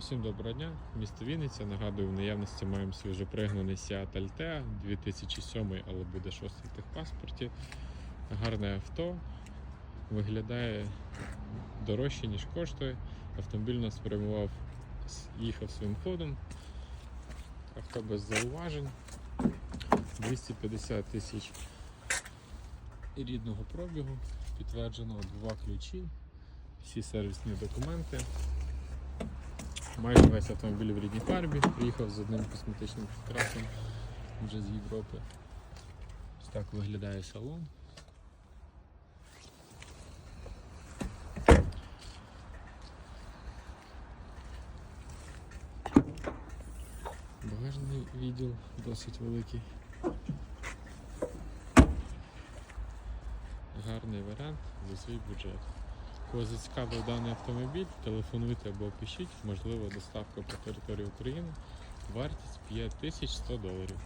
Всім доброго дня, місто Вінниця. Нагадую, в наявності маємо свіжопригнаний Seat Altea 2007, але буде шостий в техпаспорті. Гарне авто. Виглядає дорожче, ніж коштує. Автомобіль нас спрямував, їхав своїм ходом. Авто без зауважень. 250 тисяч рідного пробігу, підтверджено два ключі, всі сервісні документи. Майже весь автомобіль в рідній фарбі. Приїхав з одним косметичним підкрасом вже з Європи. Ось так виглядає салон. Багажний відділ досить великий. Гарний варіант за свій бюджет. Кого зацікавив даний автомобіль, телефонуйте або пишіть, можливо, доставка по території України. Вартість 5100 доларів.